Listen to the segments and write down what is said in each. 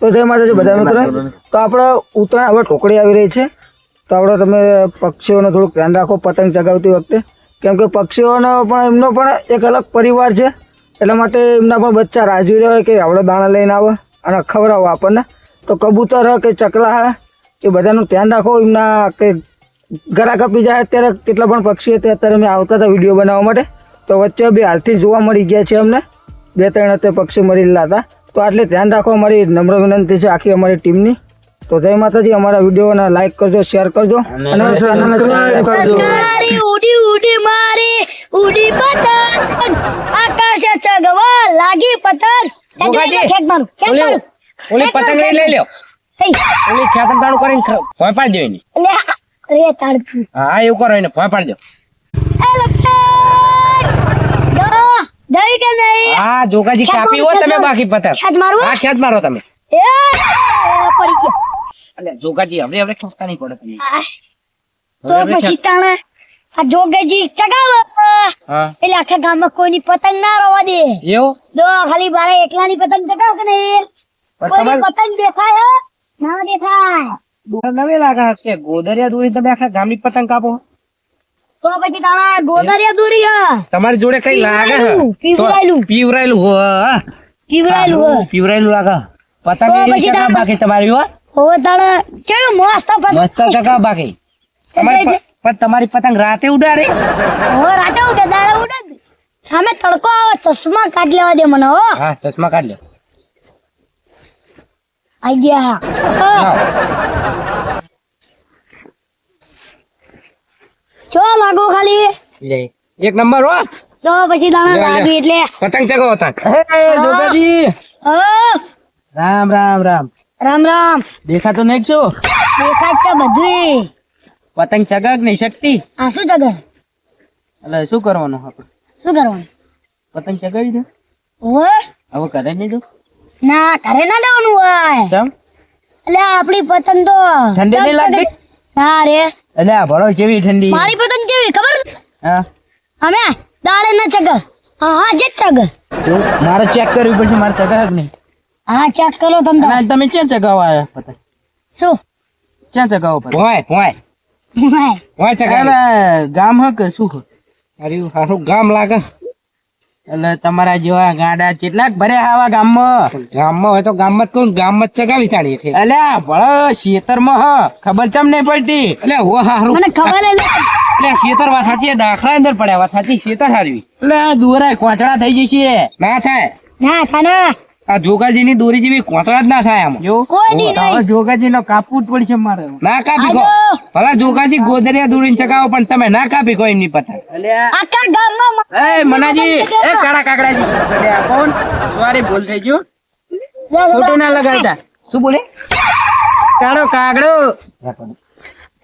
તો જય માતાજી બધા મિત્રો. તો આપણે ઉત્તરાયણ હવે ઢોકળી આવી રહી છે. તો આપણે તમે પક્ષીઓને થોડુંક ધ્યાન રાખો પતંગ ચગાવતી વખતે. કેમ કે પક્ષીઓનો પણ એમનો પણ એક અલગ પરિવાર છે. એટલા માટે એમના પણ બચ્ચા રાજી રહે કે આપણે દાણા લઈને આવે અને ખવડાવો આપણને. તો કબૂતર હ કે ચકલા હે એ બધાનું ધ્યાન રાખો. એમના કે ગરા કપી જાય અત્યારે કેટલા પણ પક્ષી હતા અત્યારે મેં આવતા હતા વીડિયો બનાવવા માટે. તો વચ્ચે બે હાલથી જોવા મળી ગયા છે અમને. બે ત્રણ અત્યારે પક્ષી મળી હતા. તો આટલે ધ્યાન રાખો અમારી નમ્ર વિનંતી છે આખી અમારી ટીમની. તો જય માતાજી અમારા વિડીયોને લાઈક કરજો શેર કરજો. અને સબસ્ક્રાઇબ કરજો. ઉડી ઉડી મારી ઉડી પતંગ. આકાશે ચગવા લાગી પતંગ. ભોગાજી, ખેક મારું ખેક મારું ઓલી પતંગ લઈ લઈ લ્યો. ઓલી ખેતર દાણું કરીને ખ- ભોંય દો એની. લે રે તાડકું હા એવું કરો એને ભોંય પાડી દો. એ દઈ કે નહીં? હા જોગાજી ખેત કાપી હો તમે બાકી પતંગ. ખેત મારો હા ખેત મારો તમે. એ પડી ગયો. એટલે જોગાજી હવે હવે ખેંચતા નહીં પડે તમે. તો હવે પછી ખેંચ- તાણે આ જોગેજી ચગાવ. હા. એટલે આખા ગામમાં કોઈની પતંગ ના રોવા દે. એવું? જો ખાલી બારે એકલાની પતંગ ચગાવ કે નહીં? કોઈની પતંગ દેખાય? ના દેખાય. નવે લાગે કે ગોદરિયા દોરી તમે આખા ગામની પતંગ કાપો? તો પછી તારા ગોદરિયા દોરી હે. તમારી જોડે કઈ લાગે હે? પીવરાયેલું, પીવરાયેલું હો. હા. હે પીવરાયેલું લાગે. પતંગ એવી બાકી તમારી હો? હવે તારે કેવું મસ્ત પતંગ મસ્ત ચકા બાકી. તમારી પ- પણ તમારી પતંગ રાતે ઉડાડે? હવે રાતે ઉડે દાડે ઉડે સામે તડકો આવે ચશ્મા કાઢ લેવા દે મને હો. હા ચશ્મા કાઢ લે. આઈ ગયા. હા. જો લાગો ખાલી. લે એક નંબર હો. તો પછી લે. લાગી એટલે. પતંગ ચગાવો તાન જોગાજી. રામ રામ રામ. રામ રામ. દેખાતો નહીં છો? દેખાય છે બધું પતંગ ચગક નહીં? શક્તિ? આ શું જગર એટલે શું કરવાનું આપણે? શું કરવાનું? પતંગ ચગાવી દો ઓવે હવે કરે નહીં દો ના ઘરે ના દેવાનું હોય. ચમ? એટલે આપણી પતંગ તો ઠંડી નહીં લાગતી? ના રે. એટલે આ ભરો કેવી ઠંડી મારી પતંગ કેવી ખબર? હા. અમે દાડે ના ચગ હા હા જે ચગ મારે ચેક કરવી પડશે મારે ચગાવ નહીં? હા ચેક કરો તમે તાર. તમે ક્યાં ચગાવો આવ્યા પતંગ. શું? ક્યાં ચગાવો પતંગ ભોય ભોય. હાય. ભોય ચગાવે. ગામ હક શું અરે સારું ગામ લાગે. એટલે તમારા જેવા ગાડા કેટલાક ભર્યા આવા ગામમાં. ગામમાં હોય તો ગામમાં કહું ગામમાં ચગાવી કાઢી છે એટલે ભળો ખેતરમાં હ ખબર ચમ નહીં પડતી? એટલે હો હારું. મને ખબર છે એટલે શેતર વાત સાચી દાખલા અંદર પડ્યા વાત સાચી શેતર હારવી. એટલે આ દોરા કોચડા થઈ જશે. ના થાય. ના ખાના આ જોગાજી ની દોરી જેવી કોતરા જ ના થાય આમ. જો. જોગાજી નો કાપવું જ પડશે મારે. ના કાપી કો. ભલા જોગાજી ગોદરિયા દોરી ચગાવો પણ તમે ના કાપી કોઈ એમની પતંગ એ મનાજી એ કાળા કાકડાજી કોણ? સોરી ભૂલ થઈ ગયો. ખોટું ના લગાડતા. શું બોલે? કાળો કાગડો.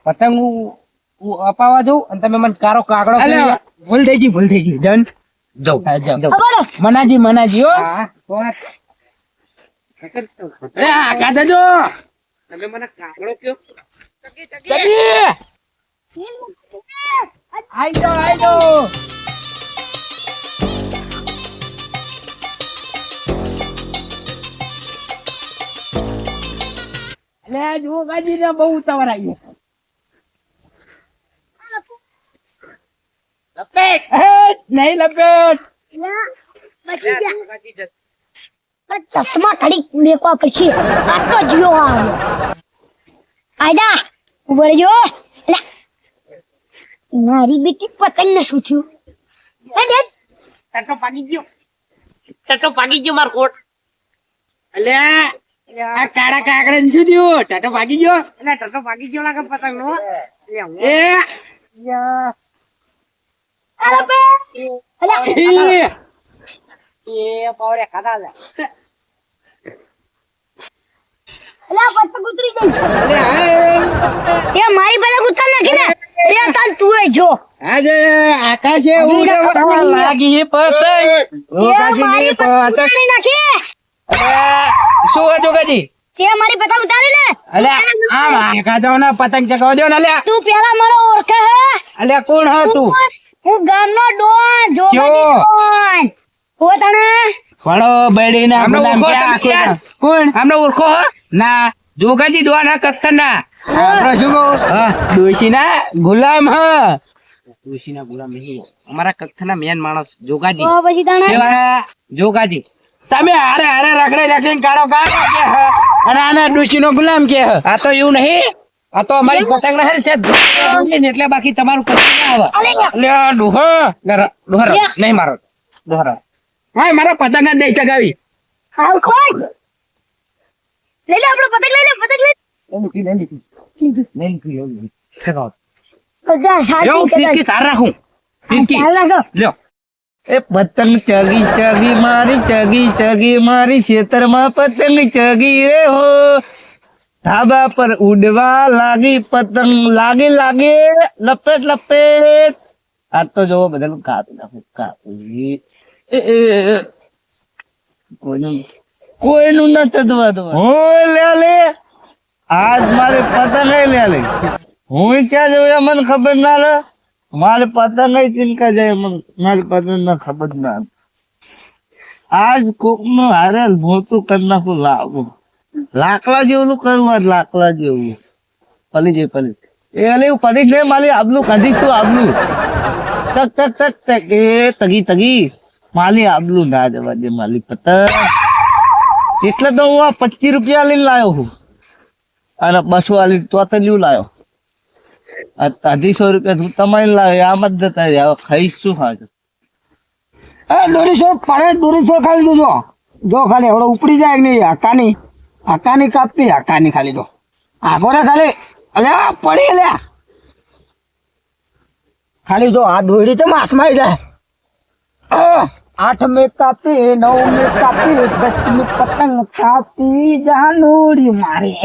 પતંગ હું- અપાવા જઉં અને તમે મને કાળો કાગડો ભૂલ થઈ ગઈ ભૂલ થઈ ગઈ. ડન જાઉં. જાઉં. મનાજી મનાજી હો. એ આ કાઢા તમે મને કાગડો કયો? ચકી આઈ જાઓ આઈ જાઓ. એટલે જો ગાજી ને બહુ ઉતાવળ આવી લપેટ. નહીં લપેટ. બચી ગયા. ચશ્મા કાઢી મેકવા પછી આટલો જીઓ આવ્યો આયદા ઊભો રહેજો. મારી બેટી પતંગ ને શું થયું? ચટો પાકી ગયો. ચટો પાકી ગયો માર કોટ અલે આ કાળા કાકડા ને શું થયું? ટટો પાકી ગયો? એટલે ટટો પાકી ગયો લાગે પતંગ નો એ? અરે બે. અલે. એ પાવરે ખાધા લે પતંગ ઉતરી ગઈ. એ મારી પતંગ ઉતર નાખી ને રે તાલ તું જો. આજે આકાશે ઉડવા લાગી પતંગ મારી પતંગ નાખી શું હતો ગાજી તે મારી પતંગ ઉતારી ને. અલે આમ આકા ને પતંગ ચગાવ દો ને અલ્યા તું પેલા મને ઓળખે હે. અલ્યા કોણ હતું હું ગામનો ડોન જોગાજી ડોન. ગુલામ ક્યાં? કોણ? આમને ઓળખો ના જોગાજી ડોહાના કખ્તરના આપણે શું કહું? ડોશીના ગુલામ હ. ડોશીના ગુલામ નહીં. અમારા કખ્તરના મેન માણસ જોગાજી. તો પછી તાણે. જોગાજી. તમે હારે હારે રખડે રખડીને કાઢો કાઢો કે અને આના ડોશીનો ગુલામ કે આ તો એવું નહીં. આ તો અમારી પતંગ ના છે. એટલે બાકી તમારું પતંગ ના આવે. લે ડોહો. ડોહરો, ડોહરો. નહીં મારો. ડોહરો. હા મારા પતંગ જ નહીં ચગાવી. હાલ ખોલ. લઈ લે આપણો પતંગ લઈ લે પતંગ લઈ. બધા શાંતિ લ્યો, ફીરકી તાર રાખું. ફીરકી લ્યો. એ પતંગ ચગી ચગી મારી ચગી ચગી મારી ખેતરમાં પતંગ ચગી રે હો. ધાબા પર ઉડવા લાગી પતંગ લાગી લાગી લપેટ લપેટ. આ તો જોવો બધાનું કાપી નાખું કાપી. કોઈનું નથી હતું હું લે આજ મારે પતંગ લે લે હું ક્યાં એ મને ખબર ના રહે. મારે પતંગ ચિંતા જાય મારી પતંગ ના ખબર ના આજ કોકનું હારે મોટું કરી નાખું લાવું. લાકડા જેવું કરવું આજ લાકડા જેવું. પલી જાય પલી એ એવું પડી ને મારી આબલું કાઢીશ તું આબલું. તક તક તક તક એ, તગી તગી. માલી આબલું ના જવા દે, માલી પતંગ. એટલે તો હું આ પચીસ રૂપિયા લઈને લાવ્યો હું અને બસો વાળી તોતલ્યું લાવ્યો અઢીસો રૂપિયા તું તમારી લાવ્યો આમ જ જતા રહ્યા. ખાઈશ શું ખાજો એ દોરીસો પડે દોરીસો ખાલી દેજો જો ખાલી, હવે ઉપડી જાય નહીં? હકાની હકાની કાપી હકાની ખાલી જો આગો રે ખાલી. અલે, આ પડી લે. ખાલી જો, આ દોરી તો હાથમાં આવી જાય. આઠ મે કાપી નવ મે કાપી દસ મે પતંગ કાપી જાનુડી મારી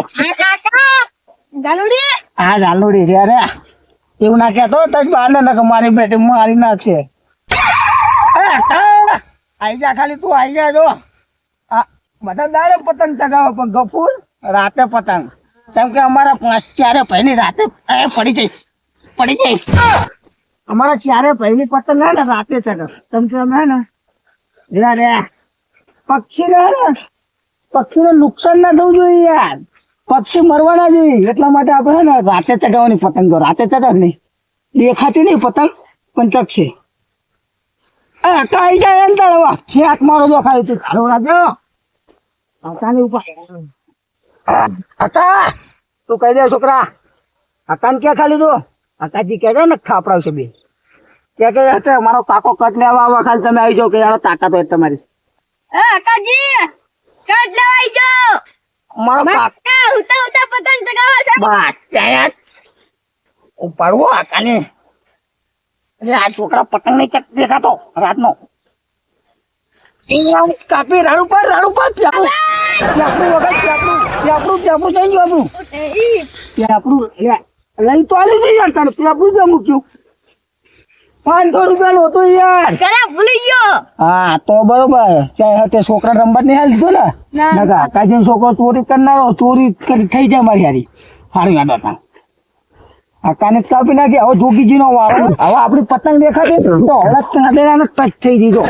જાનુડી હા જાનુડી રે રે એવું ના કહેતો તજ બાને નક મારી બેટી મારી નાખશે આઈ જા ખાલી તું આઈ જા જો બધા દાડે પતંગ ચગાવે પણ ગફુર રાતે પતંગ કેમ કે અમારા પાંચ ચારે ભાઈની રાતે પડી જાય પડી જાય અમારા ચારે ભાઈની પતંગ હે ને રાતે ચગાવે કેમ કે અમે ને રે રે પક્ષી ને પક્ષીને નુકસાન ના થવું જોઈએ યાર. પક્ષી મરવા ના જોઈએ. એટલા માટે આપણે ને રાતે ચગાવવાની પતંગ તો રાતે ચગાવ નહીં. દેખાતી નહીં પતંગ, પણ ચગશે. એ, કાઈ જાય એમ તળવા. હાથ મારો જો ખાલી તું રાજો આસાની ઉપર. અકા, તું કહી દે, છોકરા. અકાન ક્યાં ખાલી તું? અકાજી કહે ને ખાપરાવશે બે. કે કે મારો કાકો કટ લેવા આવા ખાલી તમે આવી જાઓ કે યાર તાકાત હોય તમારી. એ કાજી કટ લેવા આવી જાઓ. મારો કાકો ઉતા ઉતા પતંગ ચગાવે છે. બસ ત્યાં ઉપાડવો આકાને અરે આ છોકરા પતંગ નહીં ચક દેખાતો રાતનો. કાપી રાડું પર રાડું પર પ્યાપડું. પ્યાપડું વગર પ્યાપડું પ્યાપડું પ્યાપડું થઈ ગયું આપણું. લઈ તો આલી જઈ યાર તારું પ્યાપડું જ મૂક્યું. પાંચસો નો તો યાર. પેલા ભૂલી ગયો. હા તો બરોબર. તે છોકરા રમત નહીં હાલ દીધો ને? ના. છોકરો ચોરી કરનારો ચોરી કરી થઈ જાય મારી હારી. હારી ગાડો હતા આ કાને કાપી નાખી. હવે જોગીજી નો વારો હવે આપડી પતંગ દેખાતી તો હવે ચાંદેરા ને ટચ થઈ દીધો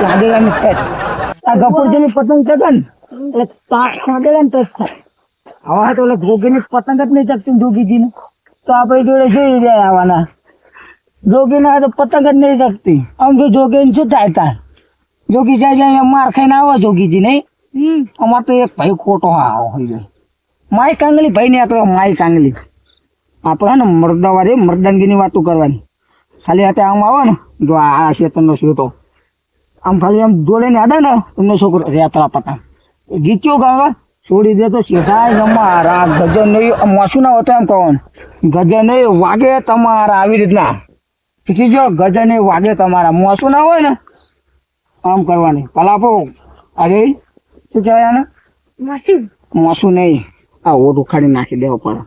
ચાંદેરા ને ટચ આ ગફુરજી ની પતંગ ચગે ને? એટલે ચાંદેરા ને ટચ થાય. હવે તો ઓલા જોગી ની પતંગ જ નહીં ચકતી જોગીજી ને તો આપડે જોડે જોઈ રહ્યા આવવાના. જોગી ના તો પતંગ જ નહીં શકતી આમ તો જોગીને શું થાય તાર. જોગી જાય માર ખાઈને આવો જોગીજી નહીં? અમાર તો એક ભાઈ ખોટો હા હોય જાય માય કાંગલી ભાઈ નહીં આકડો માય કાંગલી આપણે ને મરદાવાળી મર્દાંગીની વાતો કરવાની. ખાલી હાથે આમ આવો ને જો આ આ શેતનનો શેતો આમ ખાલી આમ જોડે ને આડે ને તમને છોકરો રેતરા પતંગ. ગીચ્યો ગાવા છોડી દે તો સીધા તમારા ગજન નહીં માસું ના હોતા એમ કહો ગજન નહીં વાગે તમારા આવી રીતના. શીખી જાઓ ગજન વાગે તમારા. મોસું ના હોય ને આમ કરવાની. પલાપો અરે શું કહેવાય આને? માસી. મોસું નહીં. આ ઓટ ઉખાડી નાખી દેવો પડે.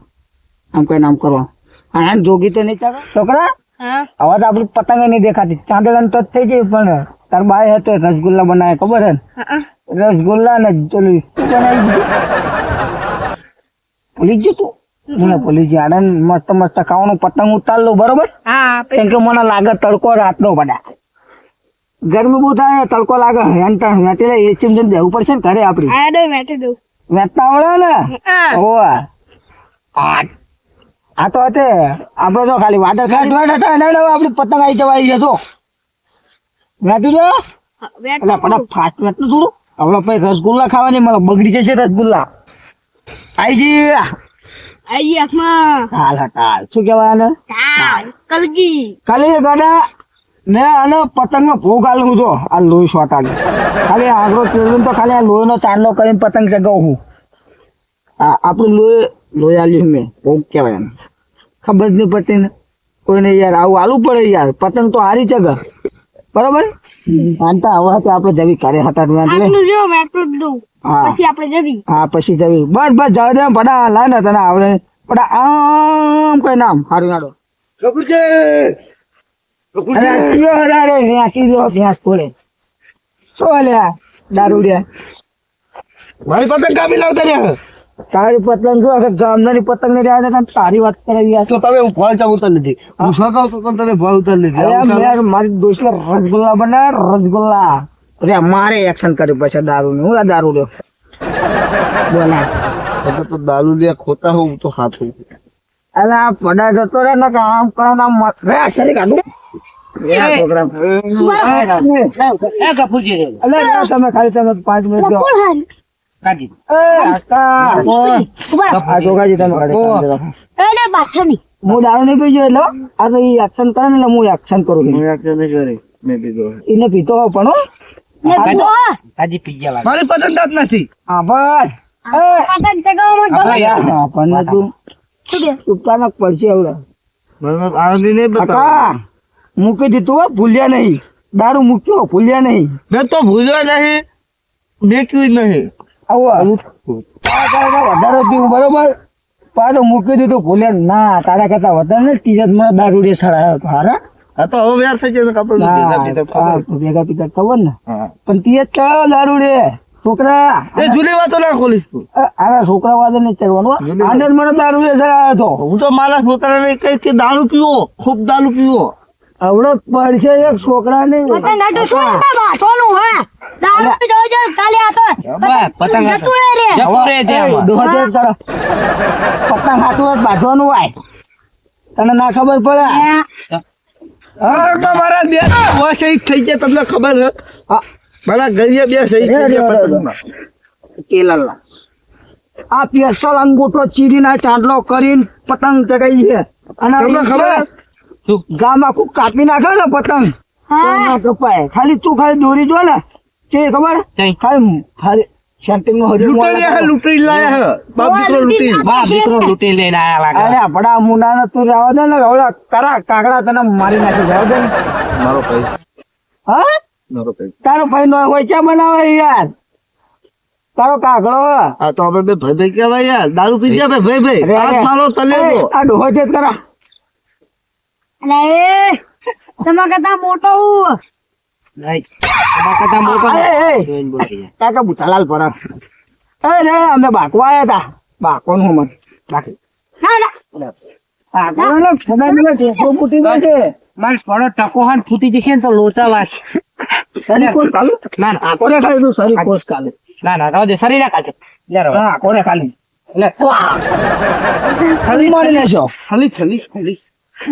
આમ કઈ નામ કરવા હા જોગી તો નહીં ચાલે? છોકરા હવે તો આપડી પતંગ નહીં દેખાતી. ચાંદડા તો થઈ જાય પણ તાર બાય હતો રસગુલ્લા બનાવે ખબર હે રસગુલ્લા ને પેલું બનાવી ભૂલી જ તું. મને ભૂલી જ મસ્ત મસ્ત ખાવાનું પતંગ ઉતાર લો બરોબર? હા કેમ કે મને લાગે તડકો રાતનો પડ્યા ગરમી બહુ થાય તડકો લાગે વેંટા વેટી લે માં જઈને બેહવું પડશે ને ઘરે આપડી. આ દો આવડે ને? ઓવે આ તો હતે આપડે તો ખાલી વાદળ ખાલી વેટ હતા હવે આપડી પતંગ આવી જવા આવી જો. વેંટી દો. એટલે પણ ફાસ્ટ વેટનું થોડું. આપણે પછી રસગુલ્લા ખાવાની મને બગડી જશે રસગુલ્લા. આઈ જી. આઈ શું કહેવાય કાલ. કલગી. ગાડા મેં આને પતંગમાં ભોગ આલું છો આ લોહી સોટાડી ખાલી આગળ તો ખાલી આ લોહીનો તાંડો કરીને પતંગ ચગાવું હું આપણું લોહી લોહી આલ્યું મેં ભોગ કહેવાય એને. ખબર જ નહીં પડતી ને. કોઈને યાર આવું આલું પડે યાર. પતંગ તો હારી ચગ બરોબર? આનતા હવે આપણે જવી કરે હટાડવા એટલે જો જ દઉં. પછી આપણે જવી હા પછી જવી બસ બસ જાવ દે પડા લાય ને તને આવડે. પડા આમ કોઈ નામ. સારું નાડો અરે કયો હરારે વ્યાસી રહ્યો ભ્યાસ કોલે શું લ્યા દારૂડિયા? મારી પતંગ કાપી લાવતા રહ્યા. તારી પતંગ જો અગર ગામડાની પતંગ ને રહ્યા તારી વાત કરે યાર તો તમે ફળ ચા ઉતર લીધી હું સગાવ તો તમે ફળ ઉતર લીધી અરે મેં મારી દોસ્ત રસગુલ્લા બના રસગુલ્લા અરે મારે એક્શન કર્યું પછી દારૂ નું હું આ દારૂ લ્યો બોલા તો તો દારૂ લે ખોતા હું તો હાથું અરે આ પડા જતો રે ને કામ આમ ના આમ મત રે અક્ષરે કાઢું તમે ખાલી તમે પાંચ મિનિટ કાઢી એ કાકા ઊભા આ જોગાજી તમે ખાલી શાંતિ રાખો. એટલે પાછળ નહીં હું દારૂ નહીં પીજો એટલે આ તો ઈ એક્શન કરે ને એટલે હું એક્શન કરું છું. મેં પીધો એને પીતો પણ હો. ને તો કાઢી પીજા લાગે. મારી પતંગ દાંત નથી. હા બસ. એ, પતંગ ચગાવવામાં ગમે યાર, હા, પણ તું શું પડશે આવડે આનંદી નહીં કાકા મૂકી દીધું ભૂલ્યા નહીં. દારૂ મૂક્યો ભૂલ્યા નહીં. મેં તો ભૂલ્યો નહીં. બેક્યું નહીં. વધારે પીવું બરોબર? પાછો મૂકી દીધું ભૂલ્યા ના તારા કરતા વધારે ને તીજત મને દારૂ ડે સડાયો હતો હારા. આ તો હવે વ્યાર થઈ જશે કપડું ભેગા ભેગા હા, ખબર. ભેગા પીતા ખબર ને. પણ તીજત ચડાયો દારૂ ડે છોકરા. એ જૂની વાતો ના ખોલીશ તું. આના છોકરા વાદે નહીં ચડવાનું હો. મને દારૂ સડાયો હતો હું તો મારા છોકરાને કઈ કે દારૂ પીવો ખૂબ દારૂ પીવો. આવડો પડશે એક છોકરા હા? દારૂ જોઈ જોઈ કાલે આ તો પતંગ રે. પતંગ બાંધવાનું તને ના ખબર પડે મારા થઈ ગયા તમને ખબર છે મારા ગરીબ બે થઈ ગયા પતંગમાં. કેલલના. આ પેસલ અંગૂઠો ચીરીને ચાંદલો કરીને પતંગ ચગાવી છે અને તમને ખબર? શું? ગામ આખું કાપી નાખે ને પતંગ હા. ના કપાય ખાલી તું ખાલી દોરી જો ને કે ખબર? કઈ? ખાલી સેન્ટિંગમાં હજુ હે લૂંટી લાયા હે. બાપ દીકરો લૂંટી બાપ દીકરો લૂંટી લઈને આયા લાગે અરે આપડા મુંડા ને તું રહેવા દે ને ઓલા કરા કાકડા તને મારી નાખી જાવ દે મારો ભાઈ. હા? મારો ભાઈ. તારો ભાઈ નો હોય ચા બનાવે યાર. તારો કાકડો આ તો આપણે બે ભાઈ ભાઈ કહેવાય યાર. દારૂ પી ગયા ભાઈ ભાઈ અરે. મારો તલે આ ડોહો છે કરા. અરે તમારા કરતા મોટો હું. કાકા બુટાલાલ પર એ અમે બાકવા આયા તા બાકો નું મત બાકી ના, ફૂટી જશે તો લોચા આકો રે ખાલી તું સરી કોસ કાલુ ના ના રહો દે શરીર ના કાઢે લે રહો. હા આકો રે ખાલી લે મારી લેશો ખાલી ખાલી ખાલી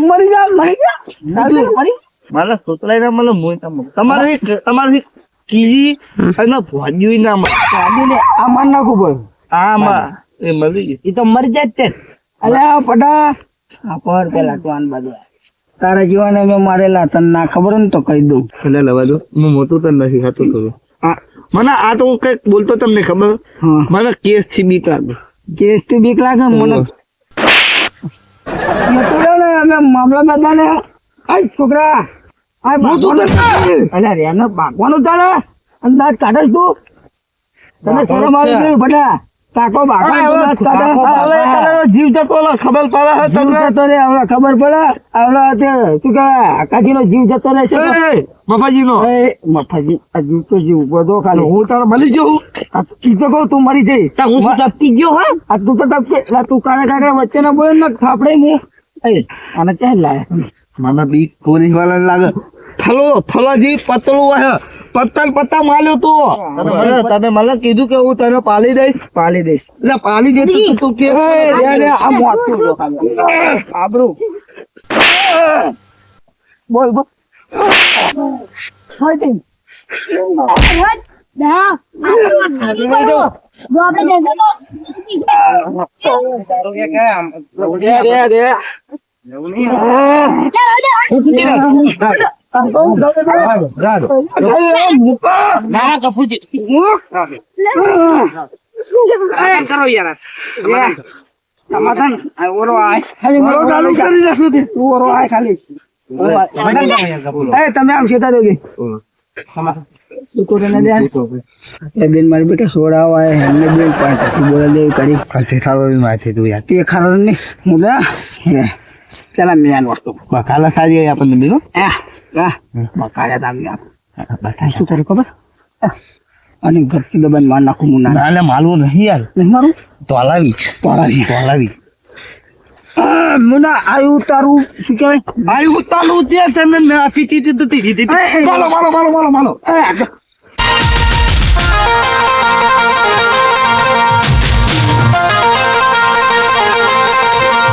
મરી જા મરી જા મરી મારા છોકરા મને મોટા તમારે તમારે કીજી અને ભોજ્યું ના મળે આદી ને આ માર નાખું પણ આ માં એ મરી ગઈ. એ તો મરી જાય તે. અલે પડા આ પર પેલા તો આન બાજુ તારા જીવાને મેં મારેલા તને ના ખબર હોય ને તો કહી દઉં. એટલે લેવા દો. હું મોટું તને નથી ખાતું તો મને આ તો હું કંઈક બોલતો તમને ખબર? હા. મને કેસથી બીક લાગે. કેસથી બીક લાગે મને? ને મામલા બધાને આ છોકરા આ બાગવાનું અલે રેનો બાગવાનું તારે અંદાજ કાઢે તું? તને શરમ આવી ગયું બધા જીવ જતો ખબર પડે જીવ જતો રે હવે ખબર પડે. હવે તે શું કહેવાય આકાશી નો જીવ જતો રહેશે તો- એ, મફાજીનો એ મફાજી આ જીવ તો જીવ બધો ખાલી. હું તારો મળી જઉં તો કહું તું મરી જઈશ. હું શું ગયો હા? આ તું તો ટપકે તું કારે કાળા વચ્ચે ના બોલ ને થાપડે ને એ આને ક્યાં લાયા? મને બી પોલીસવાળા લાગે. થલો થલાજી પતળું હે. પત્તા પત્તા માલ્યો તો. તમે મને કીધું કે હું તને પાલી દઈશ? પાલી દઈશ. એટલે પાલી દે તું તું કે આ મોટું જો બોલ બોલ. હોય. આપણે કરો યાર સમાધાન. આ ઓરો આય. ખાલી ઓરો ચાલુ કરી નાખું તે. ઓરો આય ખાલી. એ, તમે આમ શેતા દેજો. છોકરોને દે. એ બેન મારી બેટા સોડાવો આવે એમને બેન પણ કશું બોલે કરી. માથે તું યાર તે ખરો નહીં. હું પેલા મેન વસ્તુ. બકાલા સારી આપણને બીજું આ, આ, બકાયા તો આવી આ. શું કરું ખબર અને ઘરથી દબાઈને માર નાખું હું ના નાલે માલવું નહીં યાર નહીં મારું તોલાવી તોલાવી તોલાવી આ, મુના આયુ તારું શું કહેવાય આયુ તારું તે તને નાખી દીધી તો એ, એ, માલો માલો માલો માલો માલો.